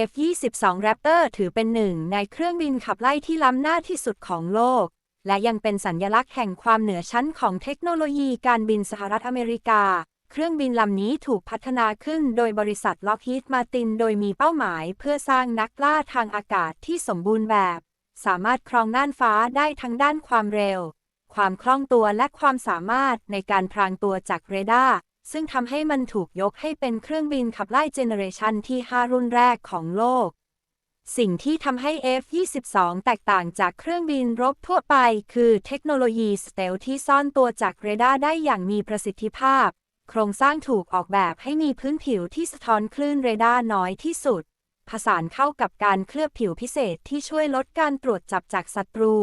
F-22 Raptor ถือเป็นหนึ่งในเครื่องบินขับไล่ที่ล้ำหน้าที่สุดของโลก และยังเป็นสัญญลักษณ์แห่งความเหนือชั้นของเทคโนโลยีการบินสหรัฐอเมริกา เครื่องบินลำนี้ถูกพัฒนาขึ้นโดยบริษัทล็อกฮีดมาติน โดยมีเป้าหมายเพื่อสร้างนักล่าทางอากาศที่สมบูรณ์แบบ สามารถครองน่านฟ้าได้ทั้งด้านความเร็ว ความคล่องตัวและความสามารถในการพรางตัวจากเรดาร์ ซึ่งทำให้มันถูกยกให้เป็นเครื่องบินขับไล่เจเนเรชันที่ 5 รุ่นแรกของโลก สิ่งที่ทำให้ F-22 แตกต่างจากเครื่องบินรบทั่วไป คือเทคโนโลยีสเตลที่ซ่อนตัวจากเรดาร์ได้อย่างมีประสิทธิภาพ โครงสร้างถูกออกแบบให้มีพื้นผิวที่สะท้อนคลื่นเรดาร์น้อยที่สุด ผสานเข้ากับการเคลือบผิวพิเศษที่ช่วยลดการตรวจจับจากศัตรู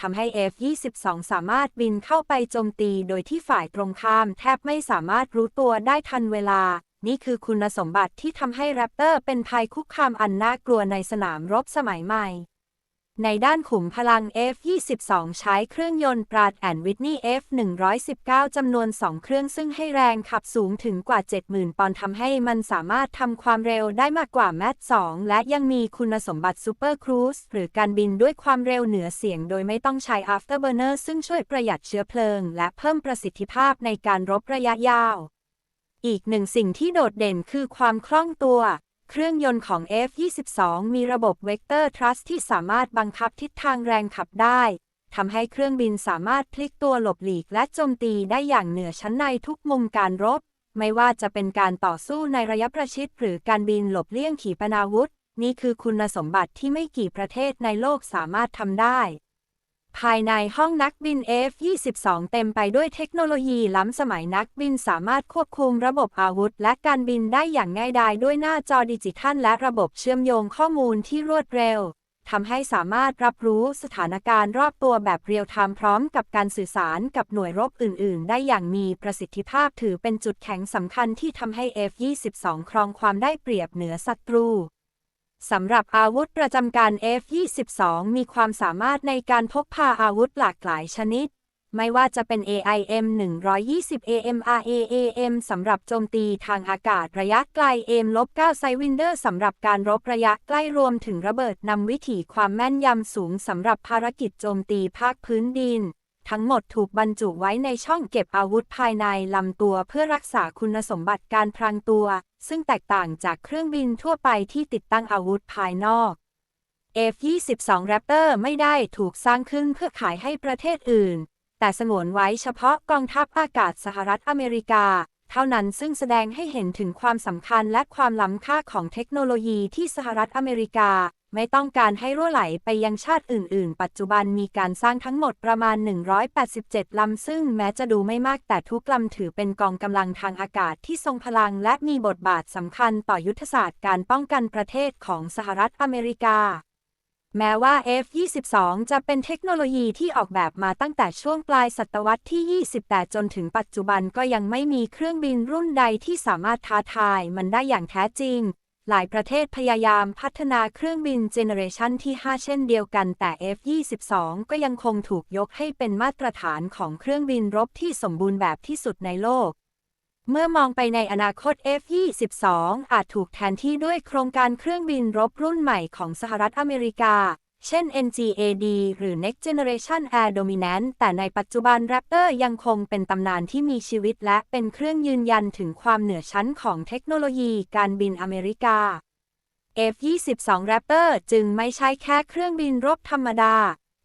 ทำให้ F-22 สามารถบินเข้าไปโจมตีโดยที่ฝ่ายตรงข้ามแทบไม่สามารถรู้ตัวได้ทันเวลา นี่คือคุณสมบัติที่ทำให้แรปเตอร์เป็นภัยคุกคามอันน่ากลัวในสนามรบสมัยใหม่ ในด้านขุมพลัง F-22 ใช้เครื่องยนต์ปราดแอนวิทนี F-119 จำนวน 2 เครื่องซึ่งให้แรงขับสูงถึงกว่า 70,000 ปอนด์ทำให้มันสามารถทำความเร็วได้มากกว่าแมท2และยังมีคุณสมบัติซูเปอร์ครูซหรือการบินด้วยความเร็วเหนือเสียงโดยไม่ต้องใช้ Afterburner ซึ่งช่วยประหยัดเชื้อเพลิง และเพิ่มประสิทธิภาพในการรบระยะยาว อีกหนึ่งสิ่งที่โดดเด่นคือความคล่องตัว เครื่องยนต์ของ F-22 มีระบบเวกเตอร์ทรัสที่สามารถบังคับทิศทางแรงขับได้ทำให้เครื่องบินสามารถพลิกตัวหลบหลีกและโจมตีได้อย่างเหนือชั้นในทุกมุมการรบ ไม่ว่าจะเป็นการต่อสู้ในระยะประชิดหรือการบินหลบเลี่ยงขีปนาวุธ นี่คือคุณสมบัติที่ไม่กี่ประเทศในโลกสามารถทำได้ ภายในห้องนักบิน F-22 เต็มไปด้วยเทคโนโลยีล้ำสมัยนักบินสามารถควบคุมระบบอาวุธ และการบินได้อย่างง่ายดายด้วยหน้าจอดิจิทัล และระบบเชื่อมโยงข้อมูลที่รวดเร็วทำให้สามารถรับรู้สถานการณ์รอบตัวแบบเรียลไทม์พร้อมกับการสื่อสารกับหน่วยรบอื่น ๆ ได้อย่างมีประสิทธิภาพถือเป็นจุดแข็งสำคัญที่ทำให้ F-22 ครองความได้เปรียบเหนือศัตรู สำหรับอาวุธประจำการ F-22 มีความสามารถในการพกพาอาวุธหลากหลายชนิด ไม่ว่าจะเป็น AIM 120 AMRAAM สำหรับโจมตีทางอากาศระยะไกล AIM-9 Sidewinder สำหรับการรบระยะใกล้รวมถึงระเบิดนำวิถีความแม่นยำสูงสำหรับภารกิจโจมตีภาคพื้นดิน ทั้งหมดถูกบรรจุไว้ในช่องเก็บอาวุธภายในลำตัวเพื่อรักษาคุณสมบัติการพรางตัว ซึ่งแตกต่างจากเครื่องบินทั่วไปที่ติดตั้งอาวุธภายนอก F-22 Raptor ไม่ได้ถูกสร้างขึ้นเพื่อขายให้ประเทศอื่น แต่สงวนไว้เฉพาะกองทัพอากาศสหรัฐอเมริกา เท่านั้นซึ่งแสดงให้เห็นถึงความสำคัญและความล้ำค่าของเทคโนโลยีที่สหรัฐอเมริกา ไม่ต้องการให้รั่วไหลไปยังชาติอื่น ๆ ปัจจุบันมีการสร้างทั้งหมดประมาณ 187 ลำ ซึ่งแม้จะดูไม่มากแต่ทุกลำถือเป็นกองกำลังทางอากาศที่ทรงพลังและมีบทบาทสำคัญต่อยุทธศาสตร์การป้องกันประเทศของสหรัฐอเมริกา แม้ว่า F-22 จะเป็นเทคโนโลยีที่ออกแบบมาตั้งแต่ช่วงปลายศตวรรษที่28จนถึงปัจจุบันก็ยังไม่มีเครื่องบินรุ่นใดที่สามารถท้าทายมันได้อย่างแท้จริง หลายประเทศพยายามพัฒนาเครื่องบินเจเนเรชันที่ 5 เช่นเดียวกันแต่ F-22 ก็ยังคงถูกยกให้เป็นมาตรฐานของเครื่องบินรบที่สมบูรณ์แบบที่สุดในโลก เมื่อมองไปในอนาคต F-22 อาจถูกแทนที่ด้วยโครงการเครื่องบินรบรุ่นใหม่ของสหรัฐอเมริกา เช่น NGAD หรือ Next Generation Air Dominance แต่ในปัจจุบัน Raptor ยังคงเป็นตำนานที่มีชีวิตและเป็นเครื่องยืนยันถึงความเหนือชั้นของเทคโนโลยีการบินอเมริกา F-22 Raptor จึงไม่ใช่แค่เครื่องบินรบธรรมดา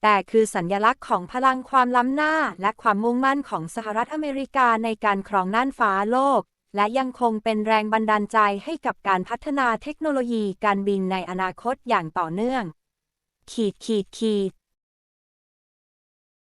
แต่คือสัญญลักษณ์ของพลังความล้ำหน้า และความมุ่งมั่นของสหรัฐอเมริกาในการครองน่านฟ้าโลก และยังคงเป็นแรงบันดาลใจให้กับการพัฒนาเทคโนโลยีการบินในอนาคตอย่างต่อเนื่อง ขีดขีดขีด